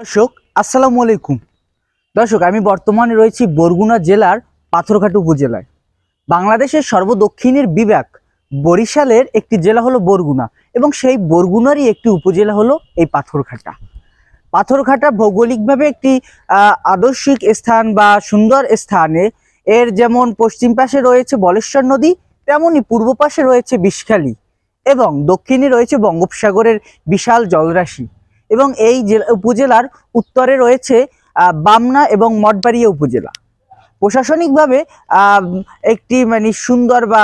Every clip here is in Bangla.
দর্শক, আসসালামু আলাইকুম। দর্শক, আমি বর্তমানে রয়েছি বরগুনা জেলার পাথরঘাট উপজেলায়। বাংলাদেশের সর্বদক্ষিণের বিভাগ বরিশালের একটি জেলা হলো বরগুনা এবং সেই বরগুনারই একটি উপজেলা হলো এই পাথরঘাটা। পাথরঘাটা ভৌগোলিকভাবে একটি আদর্শিক স্থান বা সুন্দর স্থানে এর যেমন পশ্চিম পাশে রয়েছে বলেশ্বর নদী, তেমনি পূর্ব পাশে রয়েছে বিষখালী এবং দক্ষিণে রয়েছে বঙ্গোপসাগরের বিশাল জলরাশি। এবং এই জেলা, উপজেলার উত্তরে রয়েছে বামনা এবং মঠবাড়িয়া উপজেলা। প্রশাসনিকভাবে একটি মানে সুন্দর বা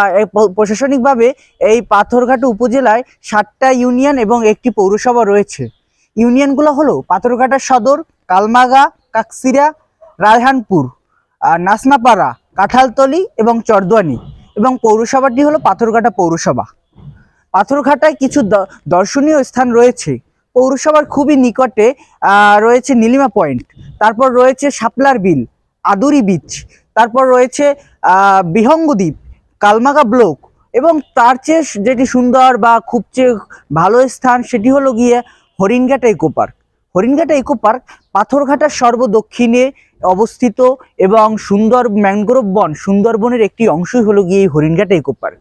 প্রশাসনিকভাবে এই পাথরঘাট উপজেলায় সাতটা ইউনিয়ন এবং একটি পৌরসভা রয়েছে। ইউনিয়নগুলো হলো পাথরঘাটা সদর, কালমাগা, কাকসিরা, রায়হানপুর নাসনাপাড়া, কাঁঠালতলি এবং চরদুয়ানি এবং পৌরসভাটি হলো পাথরঘাটা পৌরসভা। পাথরঘাটায় কিছু দর্শনীয় স্থান রয়েছে। পৌরসভার খুবই নিকটে রয়েছে নীলিমা পয়েন্ট তারপর রয়েছে শাপলার বিল আদুরি বিচ তারপর রয়েছে আহ, বিহঙ্গ দ্বীপ কালমাগা ব্লক এবং তার চেয়ে যেটি সুন্দর বা খুব চেয়ে ভালো স্থান সেটি হলো গিয়ে Haringhata eco park Haringhata eco park পাথরঘাটার সর্বদক্ষিণে অবস্থিত এবং সুন্দর ম্যানগ্রোভ বন সুন্দরবনের একটি অংশই হলো গিয়ে এই হরিণঘাটা ইকো পার্ক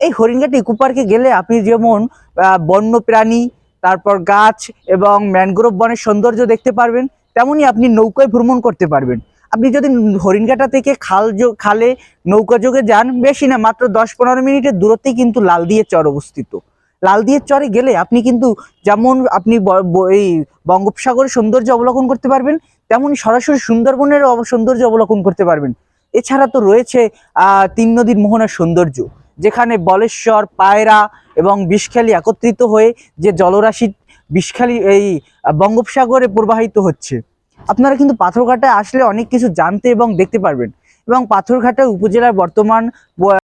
এই হরিণঘাটা ইকো পার্কে গেলে আপনি যেমন আহ, বন্য প্রাণী তারপর গাছ এবং ম্যানগ্রোভ বনের সৌন্দর্য দেখতে পারবেন তেমনই আপনি নৌকায় ভ্রমণ করতে পারবেন। আপনি যদি হরিণঘাটা থেকে খাল খালে নৌকা যোগে যান বেশি না মাত্র দশ পনেরো মিনিটের দূরত্বেই কিন্তু লালদিয়া চর অবস্থিত। লালদিয়ার চরে গেলে আপনি কিন্তু যেমন আপনি এই বঙ্গোপসাগরের সৌন্দর্য অবলোকন করতে পারবেন তেমনি সরাসরি সুন্দরবনের সৌন্দর্য অবলোকন করতে পারবেন। এছাড়া তো রয়েছে আহ, তিন নদীর মোহনার সৌন্দর্য। যেখানে বলেশ্বর, পায়রা এবং বিষখালি একত্রিত হয়ে যে জলরাশি বিষখালি এই বঙ্গোপসাগরে প্রবাহিত হচ্ছে। আপনারা কিন্তু পাথরঘাটায় আসলে অনেক কিছু জানতে এবং দেখতে পারবেন। এবং পাথরঘাটা উপজেলার বর্তমান